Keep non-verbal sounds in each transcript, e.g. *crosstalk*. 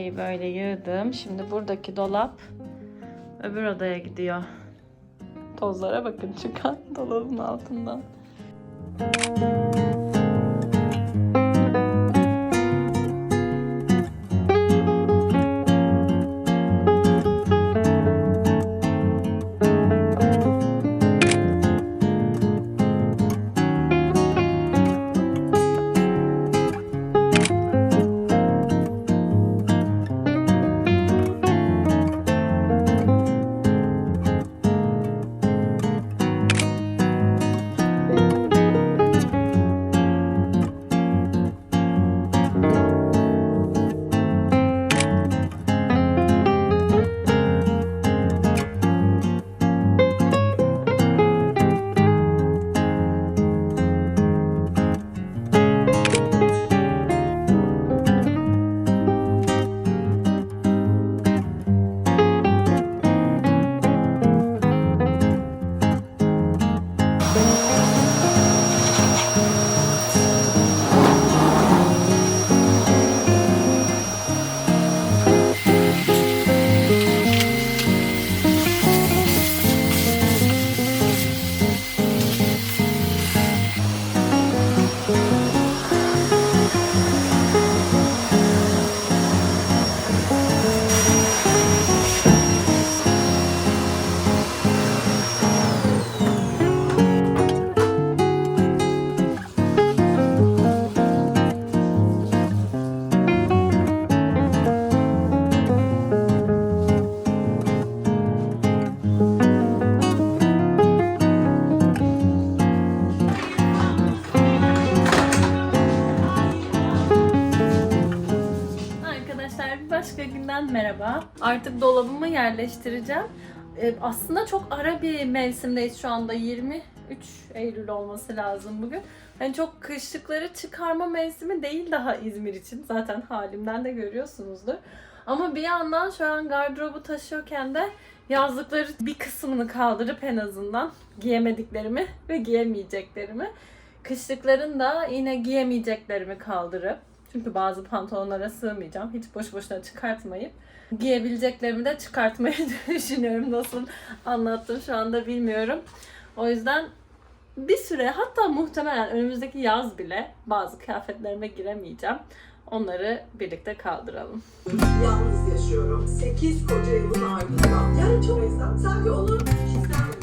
şeyi böyle yığdım. Şimdi buradaki dolap öbür odaya gidiyor. Tozlara bakın çıkan dolabın altından. Arkadaşlar bir başka günden merhaba. Artık dolabımı yerleştireceğim. Ee, aslında çok ara bir mevsimdeyiz şu anda. 23 Eylül olması lazım bugün. Yani çok kışlıkları çıkarma mevsimi değil daha İzmir için. Zaten halimden de görüyorsunuzdur. Ama bir yandan şu an gardırobu taşıyorken de yazlıkları bir kısmını kaldırıp en azından giyemediklerimi ve giyemeyeceklerimi kışlıkların da yine giyemeyeceklerimi kaldırıp çünkü bazı pantolonlara sığmayacağım. Hiç boş boşuna çıkartmayıp giyebileceklerimi de çıkartmayı *laughs* düşünüyorum. Nasıl anlattım şu anda bilmiyorum. O yüzden bir süre hatta muhtemelen önümüzdeki yaz bile bazı kıyafetlerime giremeyeceğim. Onları birlikte kaldıralım. Yalnız yaşıyorum. 8 koca yılın ardından. Yani çok insan sanki onun kişisel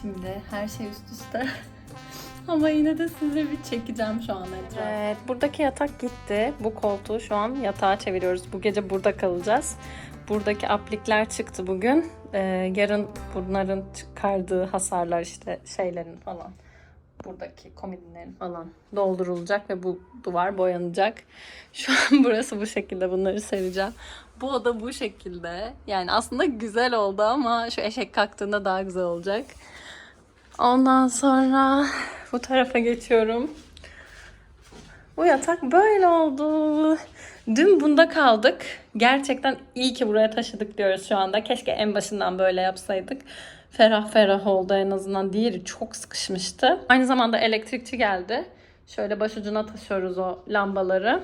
Şimdi her şey üst üste. *laughs* Ama yine de size bir çekeceğim şu an etrafı. Evet, buradaki yatak gitti. Bu koltuğu şu an yatağa çeviriyoruz. Bu gece burada kalacağız. Buradaki aplikler çıktı bugün. Ee, yarın bunların çıkardığı hasarlar işte şeylerin falan buradaki komodinlerin falan doldurulacak ve bu duvar boyanacak. *laughs* Şu an burası bu şekilde bunları sereceğim. Bu oda bu şekilde. Yani aslında güzel oldu ama şu eşek kalktığında daha güzel olacak. Ondan sonra bu tarafa geçiyorum. Bu yatak böyle oldu. Dün bunda kaldık. Gerçekten iyi ki buraya taşıdık diyoruz şu anda. Keşke en başından böyle yapsaydık. Ferah ferah oldu en azından. Diğeri çok sıkışmıştı. Aynı zamanda elektrikçi geldi. Şöyle başucuna taşıyoruz o lambaları.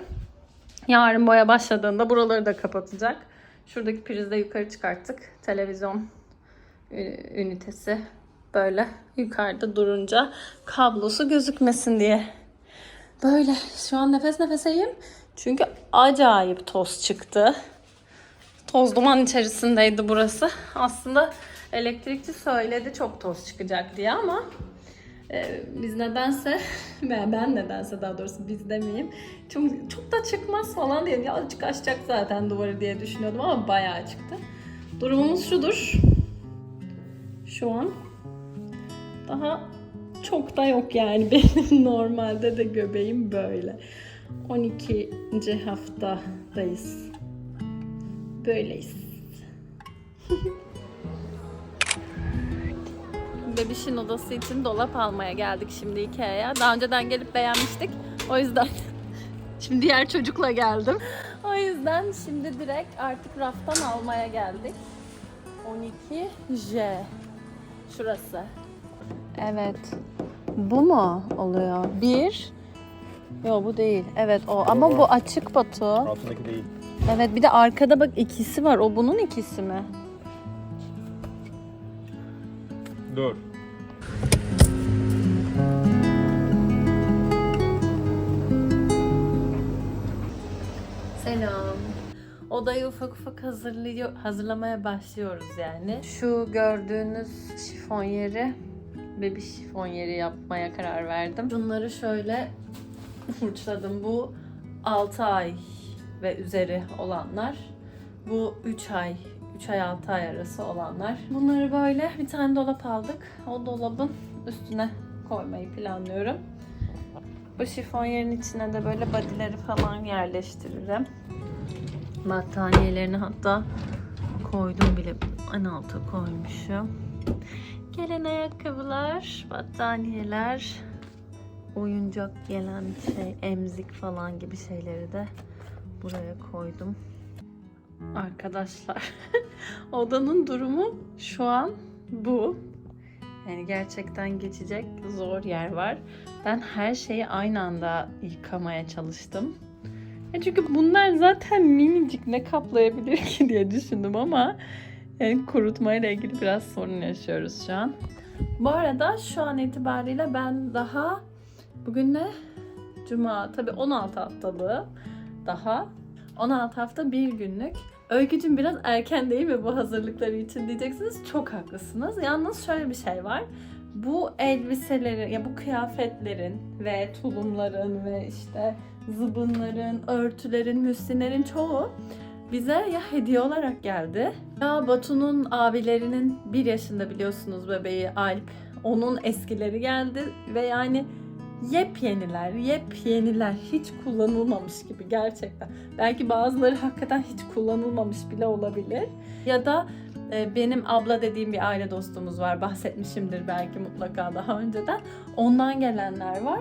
Yarın boya başladığında buraları da kapatacak. Şuradaki prizi de yukarı çıkarttık. Televizyon ünitesi böyle yukarıda durunca kablosu gözükmesin diye. Böyle şu an nefes nefeseyim. Çünkü acayip toz çıktı. Toz duman içerisindeydi burası. Aslında elektrikçi söyledi çok toz çıkacak diye ama e, biz nedense *laughs* ben, ben nedense daha doğrusu biz demeyeyim. Çok, çok da çıkmaz falan diye ya azıcık açacak zaten duvarı diye düşünüyordum ama bayağı çıktı. Durumumuz şudur. Şu an daha çok da yok yani *laughs* benim normalde de göbeğim böyle. 12. haftadayız. Böyleyiz. *laughs* Bebişin odası için dolap almaya geldik şimdi Ikea'ya. Daha önceden gelip beğenmiştik. O yüzden *laughs* şimdi diğer çocukla geldim. O yüzden şimdi direkt artık raftan almaya geldik. 12J. Şurası. Evet. Bu mu oluyor? Bir. Yok bu değil. Evet o. Ama bu açık Batu. Altındaki değil. Evet bir de arkada bak ikisi var. O bunun ikisi mi? Dur. Selam. Odayı ufak ufak hazırlıyor, hazırlamaya başlıyoruz yani. Şu gördüğünüz şifon yeri, bebiş şifon yeri yapmaya karar verdim. Bunları şöyle fırçaladım. Bu 6 ay ve üzeri olanlar. Bu 3 ay, 3 ay 6 ay arası olanlar. Bunları böyle bir tane dolap aldık. O dolabın üstüne koymayı planlıyorum. Bu şifon yerin içine de böyle bodyleri falan yerleştiririm. Battaniyelerini hatta koydum bile. En alta koymuşum. Gelen ayakkabılar, battaniyeler, oyuncak gelen şey, emzik falan gibi şeyleri de buraya koydum. Arkadaşlar, *laughs* odanın durumu şu an bu. Yani gerçekten geçecek zor yer var. Ben her şeyi aynı anda yıkamaya çalıştım. Çünkü bunlar zaten minicik ne kaplayabilir ki diye düşündüm ama yani kurutmayla ilgili biraz sorun yaşıyoruz şu an. Bu arada şu an itibariyle ben daha bugün ne? Cuma tabii 16 haftalığı daha 16 hafta bir günlük. Öykücüm biraz erken değil mi bu hazırlıkları için diyeceksiniz. Çok haklısınız. Yalnız şöyle bir şey var. Bu elbiseleri ya bu kıyafetlerin ve tulumların ve işte zıbınların, örtülerin, müslinlerin çoğu bize ya hediye olarak geldi ya Batu'nun abilerinin bir yaşında biliyorsunuz bebeği Alp. Onun eskileri geldi ve yani yepyeniler, yepyeniler hiç kullanılmamış gibi gerçekten. Belki bazıları hakikaten hiç kullanılmamış bile olabilir. Ya da e, benim abla dediğim bir aile dostumuz var. Bahsetmişimdir belki mutlaka daha önceden. Ondan gelenler var.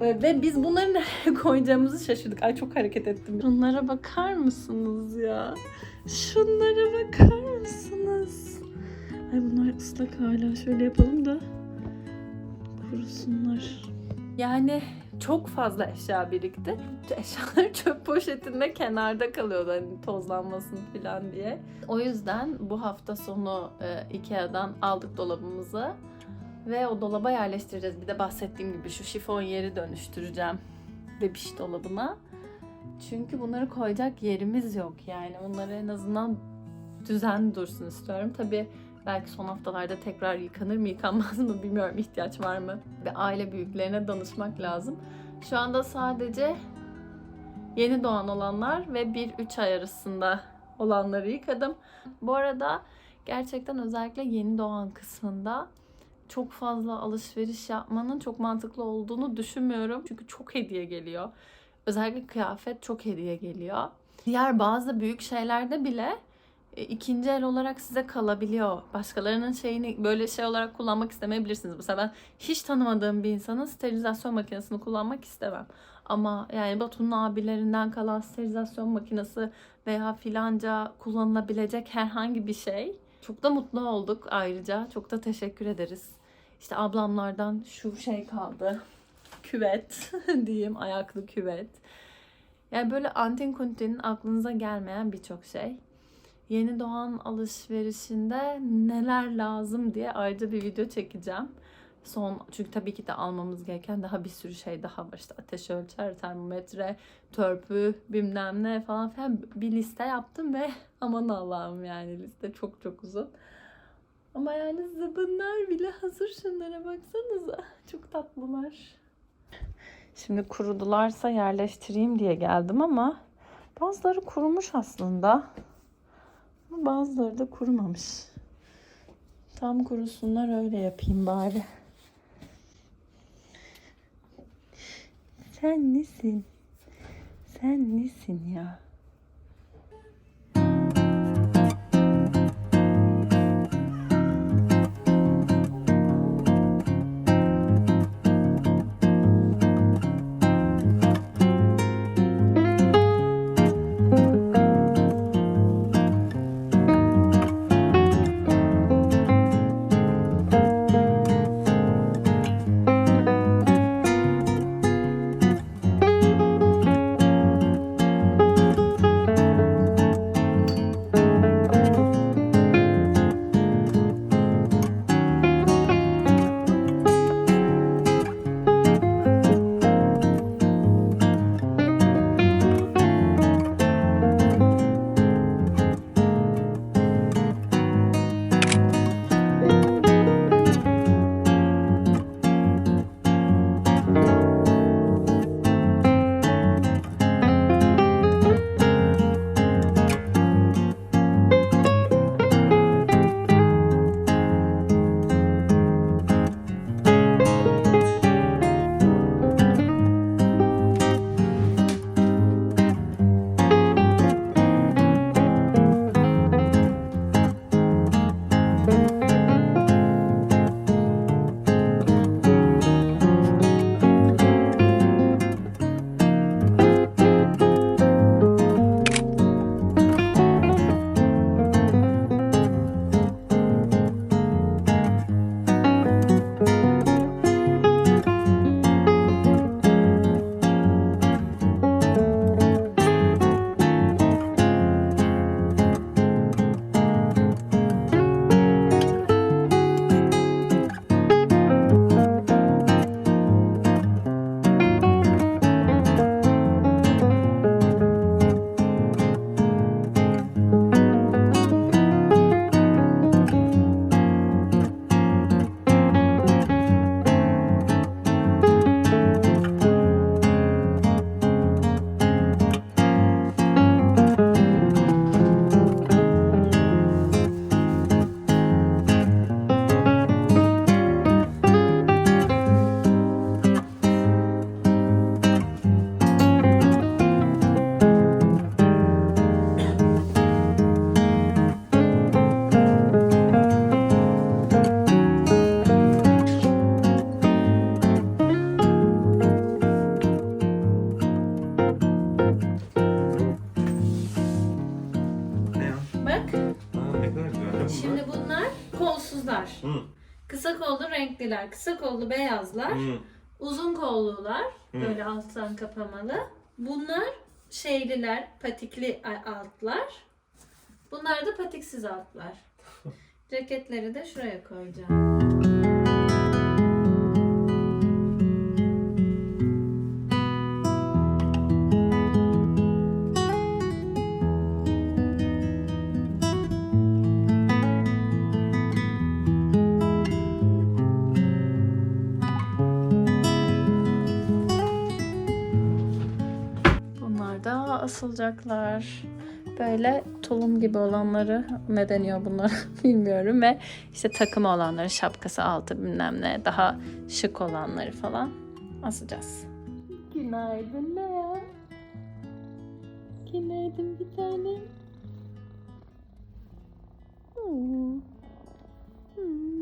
E, Ve biz bunları nereye *laughs* koyacağımızı şaşırdık. Ay çok hareket ettim. Şunlara bakar mısınız ya? Şunlara bakar mısınız? Ay bunlar ıslak hala. Şöyle yapalım da kurusunlar. Yani çok fazla eşya birikti. *laughs* Eşyalar çöp poşetinde kenarda kalıyordu hani tozlanmasın falan diye. O yüzden bu hafta sonu e, Ikea'dan aldık dolabımızı ve o dolaba yerleştireceğiz. Bir de bahsettiğim gibi şu şifon yeri dönüştüreceğim bebiş dolabına. Çünkü bunları koyacak yerimiz yok yani. Bunları en azından düzen dursun istiyorum. Tabii belki son haftalarda tekrar yıkanır mı yıkanmaz mı bilmiyorum ihtiyaç var mı? Ve aile büyüklerine danışmak lazım. Şu anda sadece yeni doğan olanlar ve 1-3 ay arasında olanları yıkadım. Bu arada gerçekten özellikle yeni doğan kısmında çok fazla alışveriş yapmanın çok mantıklı olduğunu düşünmüyorum. Çünkü çok hediye geliyor. Özellikle kıyafet çok hediye geliyor. Diğer bazı büyük şeylerde bile ikinci el olarak size kalabiliyor. Başkalarının şeyini böyle şey olarak kullanmak istemeyebilirsiniz. Mesela ben hiç tanımadığım bir insanın sterilizasyon makinesini kullanmak istemem. Ama yani Batu'nun abilerinden kalan sterilizasyon makinesi veya filanca kullanılabilecek herhangi bir şey. Çok da mutlu olduk ayrıca. Çok da teşekkür ederiz. İşte ablamlardan şu şey kaldı. Küvet *laughs* diyeyim ayaklı küvet. Yani böyle antin kuntin aklınıza gelmeyen birçok şey. Yeni doğan alışverişinde neler lazım diye ayrıca bir video çekeceğim. Son çünkü tabii ki de almamız gereken daha bir sürü şey daha var. İşte ateş ölçer, termometre, törpü, bilmem ne falan filan bir liste yaptım ve *laughs* aman Allah'ım yani liste çok çok uzun. Ama yani zıbınlar bile hazır şunlara baksanıza. Çok tatlılar. Şimdi kurudularsa yerleştireyim diye geldim ama bazıları kurumuş aslında. Ama bazıları da kurumamış. Tam kurusunlar öyle yapayım bari. Sen nesin? Sen nesin ya? Kısa kollu beyazlar. Hı. Uzun kollular, Hı. böyle alttan kapamalı. Bunlar şeyliler, patikli altlar. Bunlar da patiksiz altlar. *laughs* Ceketleri de şuraya koyacağım. asılacaklar. Böyle tulum gibi olanları ne deniyor bunlar *laughs* bilmiyorum ve işte takım olanları şapkası altı bilmem ne daha şık olanları falan asacağız. Günaydın Lea. Günaydın bir tanem. Hmm. Hmm.